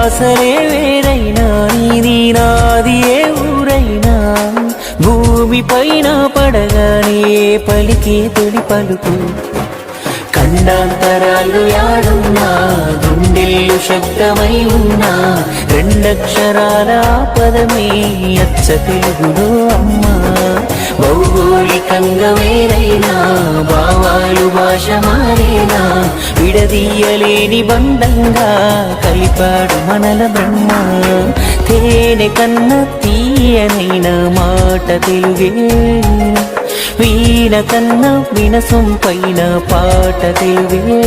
శ్వాసలే వేరైనా నీది నాది ఏ ఊరైనా. భూమి పైన పడగానే పలికే తొలి పలుకు. ఖండాంతరాలు యాడున్నా గుండెల్లు శబ్దమై ఉన్నా రెండక్షరాల పదమే అచ్చ తెలుగులో అమ్మా. భౌగోళికంగా వేరైనా భావాలు భాష మారేనా విడదీయలేని బంధంగా కలిపాడు మనల బ్రహ్మ. తేనె కన్న తీయనైన మాట తెలుగే. వీణ కన్న వినసం పైన పాట తెలుగే.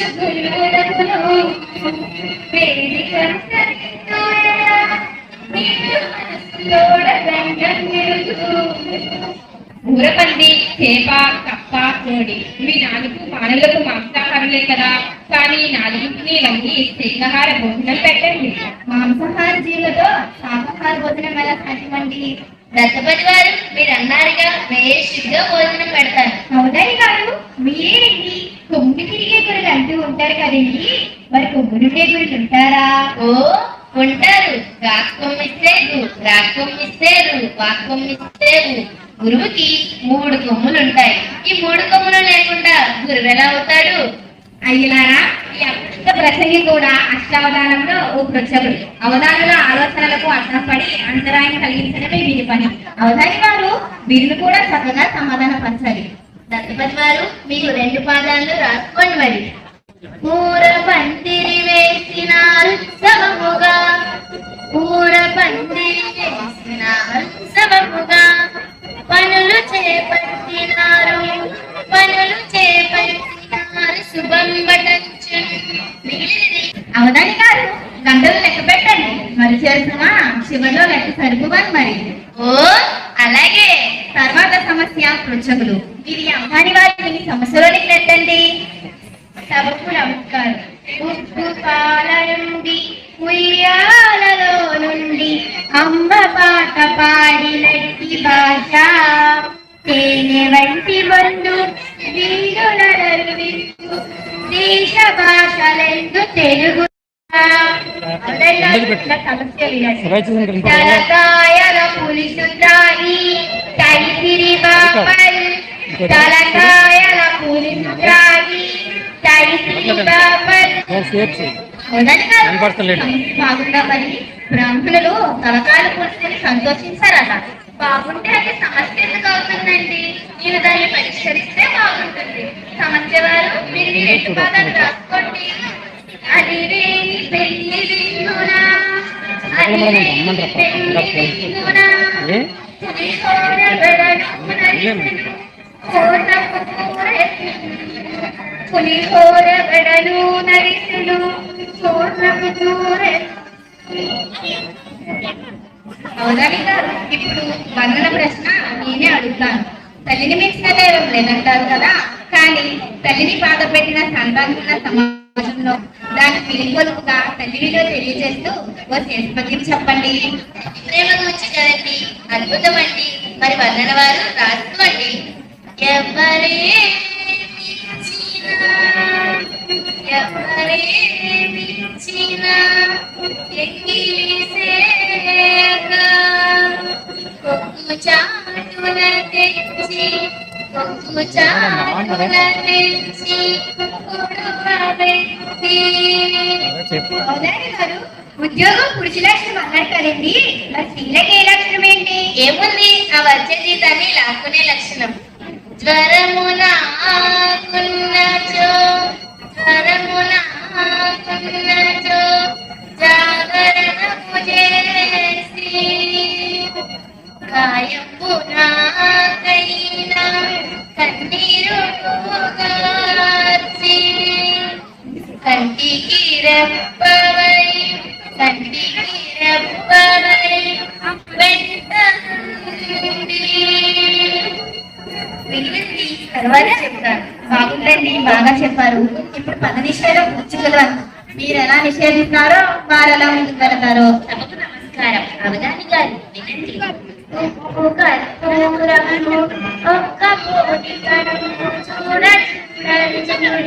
శుభులకును వేదిక నిన్ను మనసులోడ గంగ నిలుచు ఊరపంది చేప కప్ప కోడి. ఇవి నాలుగు మానవులకు మాంసాహారులే కదా. కానీ నాలుగింటిని వండి శాఖాహార భోజనం పెట్టండి. మాంసాహార జీవులతో శాకాహార భోజనం ఎలా సాధ్యమండి? దత్తపతి వారు మీరు అన్నారుగా వేషిగా భోజనం పెడతారు. అవునని గారు మీరేంటి కొమ్ము తిరిగే గురులు అంటూ ఉంటారు కదండి. మరి కొమ్మునుండే గురులు ఉంటారా? ఓ ఉంటారు. రాక్కొమ్మిస్తేరు రాక్కొమ్మిస్తేరు వాక్కొమ్మిస్తేరు గురువుకి మూడు కొమ్ములు ఉంటాయి ఈ మూడు కొమ్ములు లేకుండా గురువు ఎలా అవుతాడు? అయ్యలారా ఈ అష్ట ప్రసంగి కూడా అష్టావధానంలో ఓ పృచ్ఛకుడు అవధానుల ఆలోచనలకు అర్థం పడి అంతరాయం కలిగించడమే వీరి పని. అవధాని వారు వీరిని కూడా చక్కగా సమాధానపరచాలి. దత్తపతి వారు మీకు రెండు పాదాలు రాసుకోండి మరి. పూర పందిరి వేసినారు సమముగా పూర పందిరి వేసినారు సమముగా పనులు తేనె వంటి విందు దేశ భాషలందు తెలుగు. సమస్య వినండి తలకాయల పులుసు త్రాగి తైసిరి బాపల్ తలకాయల పులుసు త్రాగి తైసిరి బాపల్ కనపడతలేడు. బాగుందా మరి బ్రాహ్మణులు తలకాయలు పులుసుకొని సంతోషించారట. బాగుంటే అది సమస్య ఎందుకు దాన్ని పరిష్కరిస్తే బాగుంటుంది సమస్య వారు మీరు ఈ రెండు పాదాలు రాసుకోండి అది రేని పెళ్ళి విందునా పెళ్ళి విందునా పులిహోర కోటకు గారు ఇప్పుడు వందన ప్రశ్న నేనే అడుగుతాను తల్లిని మించిన దైవం లేదంటారు కదా? కానీ తల్లిని బాధ పెట్టిన సంతానున్న సమాజంలో దాని పిలికొలుపుగా తల్లినిలో తెలియజేస్తూ ఓ శేషపద్యం చెప్పండి. ప్రేమ గురించి కదండి అద్భుతం అండి మరి వందన వారు రాసుకోండి. ఎవరే చాటున తెచ్చి కొక్కు చాటున తెచ్చి గారు ఉద్యోగం పురుష లక్షణం అన్నారు కదండి మరి స్త్రీలకు ఏ లక్షణం ఏంటి ఏముంది ఆ వచ్చే జీతాన్ని లాక్కునే లక్షణం జ్వరమున ఆకున్నచో జ్వరమున ఆకున్నచో జాగరణము కంటికి రెప్పవై కంటికి రెప్పవై వెంట తర్వాత చెప్తాను బాగుందండి బాగా చెప్పారు. ఇప్పుడు పద నిషేధం పుచ్చుకలు మీరు ఎలా నిషేధిస్తారో వారు ఎలా ముందుకు వెళతారో నమస్కారం. అవగాని గారు వినండి. ఒక్క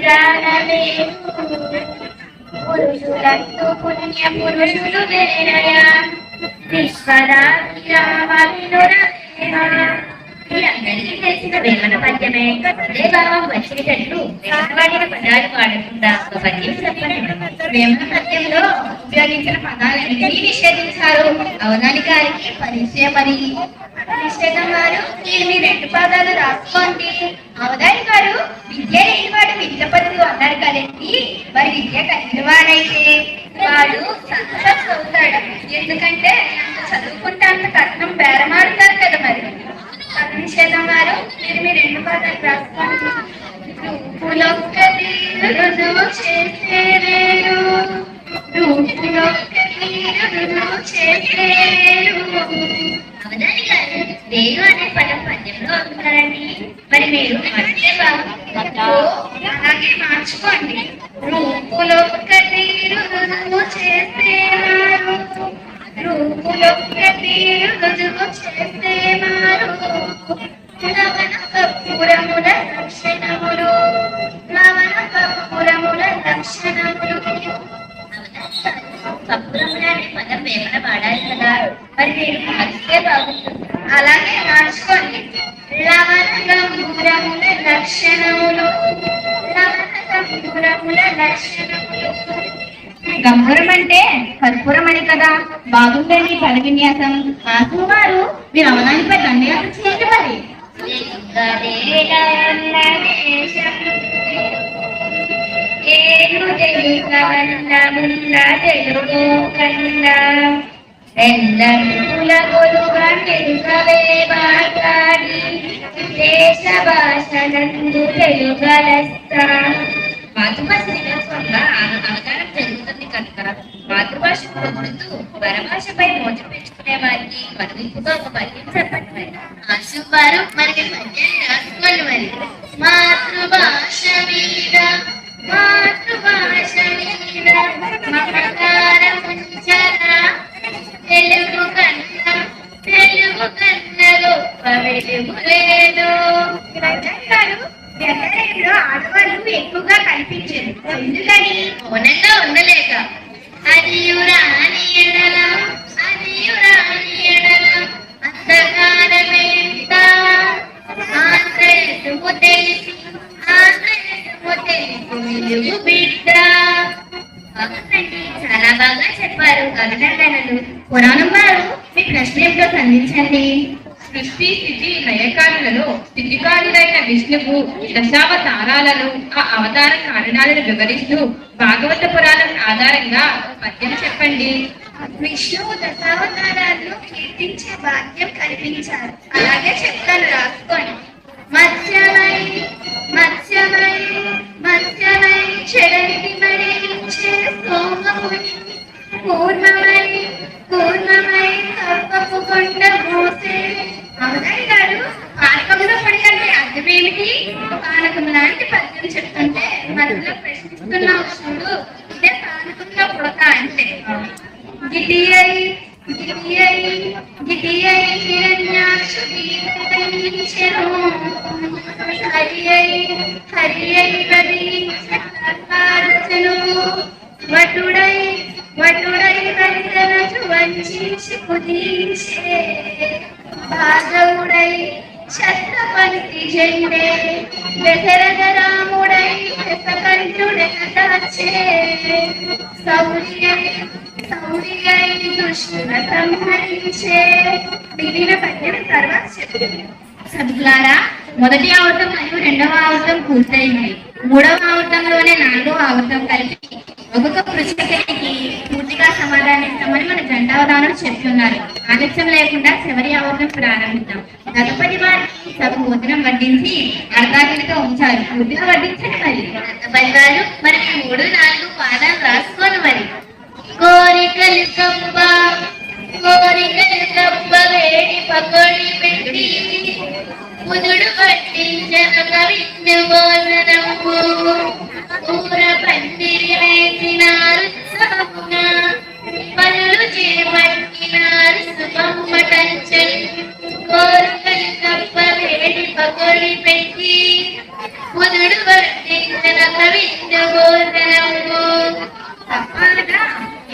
జానవేరు పుణ్య పురుషులు తెలిసిన వేమన పద్యమే అదే భావం వాడిన పదాలు వాడకుండా ఒక పద్యం చెప్పండి వేమన పద్యంలో ఉపయోగించిన పదాలన్నీ నిషేధించారు అవధాని గారికి పరిచయం అని నిషేధం ప్రతిపాదాలు రాసుకోండి. అవధాని గారు విద్య లేనివాడు విద్యపరుడు అన్నారు కదండి. మరి విద్య కలిగిన వాడైతే వాడు సక్సెస్ అవుతాడు ఎందుకంటే అంత చదువుకుంటే అంత కట్నం బేరమాడతారు కదా మరి. అది నిషేధం మీరు మీ రెండు పదాలు రాసుకోండి. రూపులొక్కటి రుజువు చేసేరేరు రూపులొక్కటి రుజువు చేసేరేరు అవధాని గారు వేరు అనే పద్యంలో ఉంటున్నారండి మరి మీరు అదే భావం అలాగే మార్చుకోండి రూపులొక్కటి రుజువు చేసేవారు రూపులొక్కటి రుజువు చేసేవారు లవణ కర్పూరముల లక్షణములు లవణ కర్పూరముల లక్షణములు అనే పదం వేమన వాడాలి కదా మరి బాగుంటుంది అలాగే మార్చుకోండి. లక్షణములు. లక్షణములు గంభూరం అంటే కర్పూరం అని కదా. బాగుందండి పద విన్యాసం ఆసు గారు మీరు అవదానిపై ధన్యవాదం చేయండి మరి. నేను తెలుగవన్నమున్న జయుడు కన్నా ఎల్లరుల గొలుగా తెలుగవే మాట్లాడి దేశ భాషలందు తెలుగలస్త మాతృభాష దినోత్సవంగా ఆ- జరుగుతుంది కనుక మాతృభాష పొందుతూ పరభాషపై మోజు పెంచుకునే వారికి మరింపుగా ఒక పద్యం చెప్పండి మరి ఆశువారు మనకి పద్యాన్ని రాసుకోండి మరి మాతృభాష మీద మాతృభాష తెలుగు కన్నా తెలుగు కన్నా ఆడవాళ్ళు ఎక్కువగా కనిపించారు ఎందుకని మౌనంగా ఉండలేక అది రాని ఎడల అది రాని ఎడల అంధకారమేంత ఆశ్రయము తెలిసి బిడ్డ చాలా బాగా చెప్పారు అభినందనలు పురాణం వారు మీ ప్రశ్న ఏమిటో సంధించండి సృష్టి స్థితి లయకారులలో స్థితికారుడైన విష్ణువు దశావతారాలను ఆ అవతార కారణాలను వివరిస్తూ భాగవత పురాణం ఆధారంగా ఒక పద్యం చెప్పండి విష్ణువు దశావతారాలను కీర్తించే భాగ్యం కల్పించారు. అలాగే చెప్తాను రాసుకోండి. మత్స్యమై మత్స్యమై మత్స్యమై చెడని మరణించే సోమముని కూర్మమై కూర్మమై కప్పపు కొండ మోసే భాగవుడై ఛత్రపతి జెండే దశరథ రాముడై సౌర్యై సౌర్యై దుష్టుల సంహరించే. మిగిలిన పద్యం తర్వాత సభ్యులారా మొదటి ఆవృతం మరియు రెండవ ఆవృతం పూర్తయింది మూడవ ఆవృతంలోనే నాలుగవ ఆవృతం కలిపి ఒక్కొక్క పృష్ఠకి పూర్తిగా సమాధానిస్తామని మన జెండావధానం చెప్తున్నారు. ఆలస్యం లేకుండా చివరి ఆవృతం ప్రారంభిద్దాం. తదుపరి వారికి సగం భోజనం వడ్డించి అర్ధాగిలితో ఉంచారు. పూర్తిగా వడ్డించండి మరి. పద్యాలు మరి మూడు నాలుగు పాదాలు రాసుకోను మరి. కోరికలు కప్ప కోరికలు కప్ప వేడి పకోడి పెట్టి ముదుడు పట్టించక విష్ణు భోజనంబు కూర పందిరి వేసినారు పనులు చేపట్టినారు సుఖమ్మటంచల్ కప్ప వేడి పెట్టి. ముదుడు పట్టించ భోజనక బోధనము.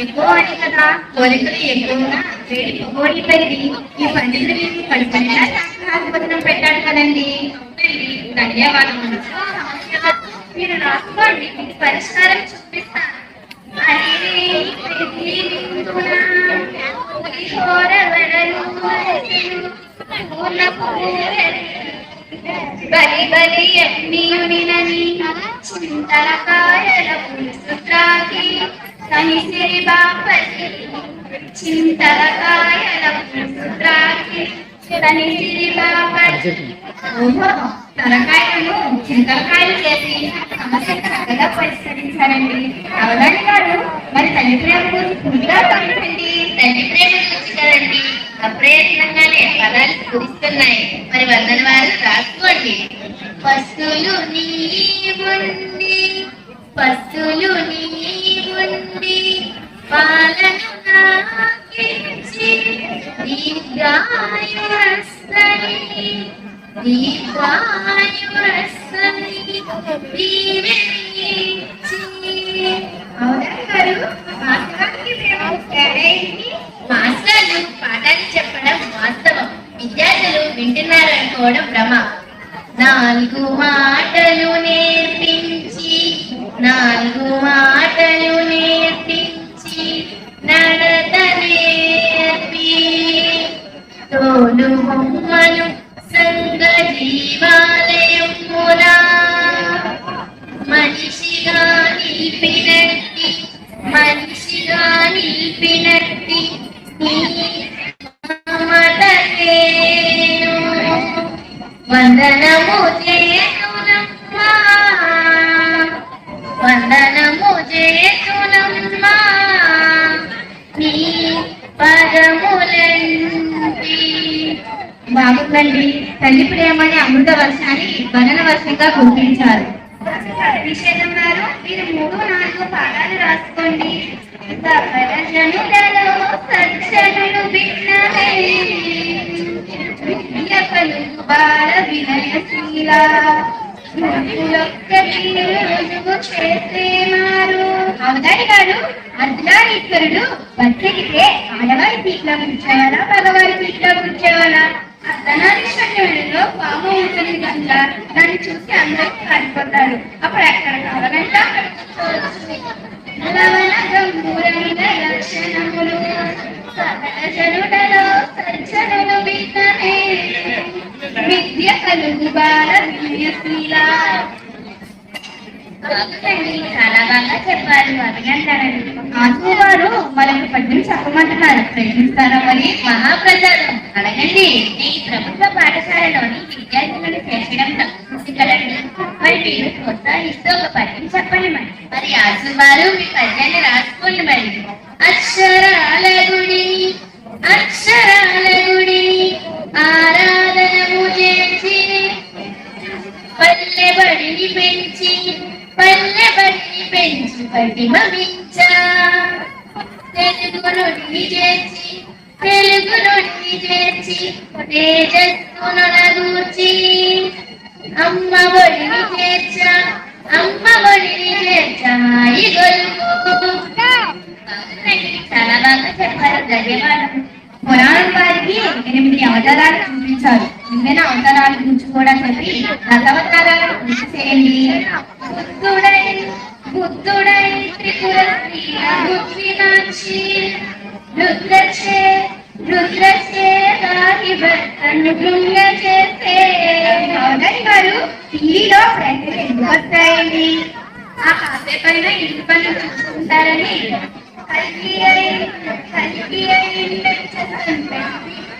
ఎక్కువ అని కదా. కోరికలు ఎక్కువగా వేడి పకోడీ ఈ పండితుడు మీకు కడుపునిండా శాస్త్రాధిపతనం పెట్టాడు కదండి ధన్యవాదములు. మీరు రాసుకోండి మీకు పరిష్కారం చూపిస్తాను. బలి బలి అగ్నియునినని చింతలకాయల పులుసు త్రాగి కనిసిరి బాపతి చింతలకాయల పులుసు త్రాగి కనిసిరి ఓహో తలకాయలను చింతలకాయలు చేసి సమస్యను చక్కగా పరిష్కరించారండి. అవదాని గారు మరి తల్లి ప్రేమ గురించి పూర్తిగా పంపించండి తల్లి ప్రేమ గురించి కదండి అప్రయత్నంగానే పదాలు స్ఫురిస్తున్నాయి మరి వందన వారు రాసుకోండి. పస్తులు నీవుండి పస్తులు నీవుండి పాలను నాకించి నీ దీర్ఘాయురస్తని మాస్టర్లు పాఠాలు చెప్పడం వాస్తవం విద్యార్థులు వింటున్నారు అనుకోవడం భ్రమ నాలుగు మా వందనము చేతునమ్మా వందనము చేతునమ్మా నీ పదములంటి? బాగుందండి తల్లి ప్రేమని అమృత వర్షాన్ని వనన వర్షంగా గుర్తించారు. మీరు మూడు నాలుగు పాఠాలు రాసుకోండి. బాల వినయశీల అవతారి గారు అర్ధనారీశ్వరుడు బతికితే ఆడవారి సీట్లో కూర్చోవాలా మగవారి సీట్లో కూర్చోవాలా అర్ధనారీశ్వరుడిలో పాము ఉంటుంది కనుక దాన్ని చూసి అందరూ పారిపోతారు. అప్పుడు ఎక్కడ కావాలంట? లవణ గంభూరమైన లక్షణములు సకల జనుడలో సరి చాలా బాగా చెప్పారు. అభినందనలు ఆసు వారు మనకు పద్యం చెప్పమంటున్నారు. ప్రయత్నిస్తారా మరి? మహాప్రసాదం అడగండి. ఈ ప్రభుత్వ పాఠశాలలోని విద్యార్థులను చేర్చడం కదండి. మరి మీరు ప్రోత్సహిస్తూ ఒక పద్యం చెప్పండి మరి. మరి ఆసు మీ పద్యాన్ని రాసుకోండి మరి. అక్షరాల గుడి. అక్షరాల పెంచి పటిమమించా తెలుగు నుండి చేర్చి తెలుగు నుండి చేర్చి తేజస్సును నగూర్చి. అమ్మ ఒడిని చేర్చ అమ్మ ఒడిని చేర్చాయి గొలుపు చాలా బాగా చెప్పారు ధన్యవాదాలు పురాణం వారికి ఎనిమిది అవతారాలు చూపించారు. మిగిలిన అవతారాల గురించి కూడా చెప్పి దశావతారాలను గుర్తు చేయండి. చూడండి. బుద్ధుడై త్రిపుర బుద్ధినాక్షి రుద్రచే రుద్రచే రాహి భర్తను భృంగ చేసే అవునని గారు టీవీలో ప్రజలు ఎందుకు వస్తాయండి ఆ కాసేపైన ఇంటి పనులు చూసుకుంటారని కలిగి అయి కలిగి అయి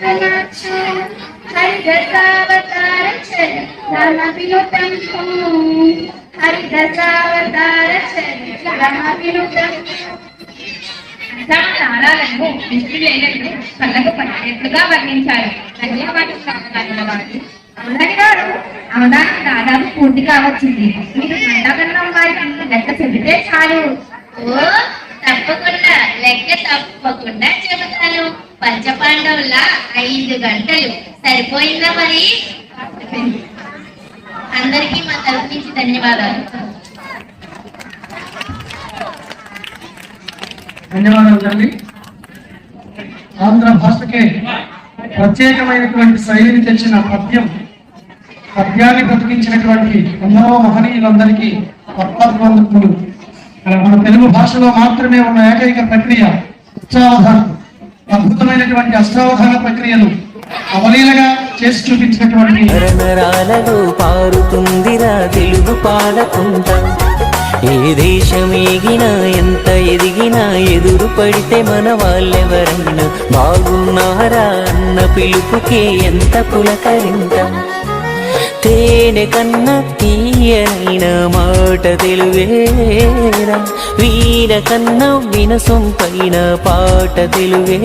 విశ్వనాథు హరిదశావతార చరిత్రమభినుతం హరిదశావతార చరిత్రమభినుతం తారాలను విష్ణులైనట్లు కళ్ళకు పట్టినట్లుగా వర్ణించారు ధన్యవాదాలు. వారు అవునని గారు అవధానం దాదాపు పూర్తి కావచ్చింది మీరు మండగన్నం వారికి లెక్క చెబితే చాలు ఓ తప్పకుండా లెక్క తప్పకుండా చెబుతాను పంచపాండవుల ఐదు గంటలు సరిపోయిందా మరి అందరికీ మా తరఫు నుంచి ధన్యవాదాలు. ధన్యవాదాలు ఆంధ్ర భాషకే ప్రత్యేకమైనటువంటి శైలిని తెచ్చిన పద్యం పద్యాన్ని బ్రతికించినటువంటి ఎన్నో మహనీయులందరికీ పత్వందకులు మన తెలుగు భాషలో మాత్రమే ఉన్న ఏకైక ప్రక్రియ అష్టావధానం అద్భుతమైనటువంటి అష్టావధాన ప్రక్రియను అవలీలగా చేసి చూపించినటువంటి నరనరాలలో పారుతుందిరా తెలుగు పాలకుంట. ఏ దేశం ఎగినా ఎంత ఎదిగినా ఎదురు పడితే మన వాళ్ళెవరన్నా? బాగున్నారా అన్న పిలుపుకే ఎంత పులకరింత? తేనె కన్నా తీయనైన మాట తెలివేరా? వీణ కన్నా వినసొంపైన పాట తెలివే?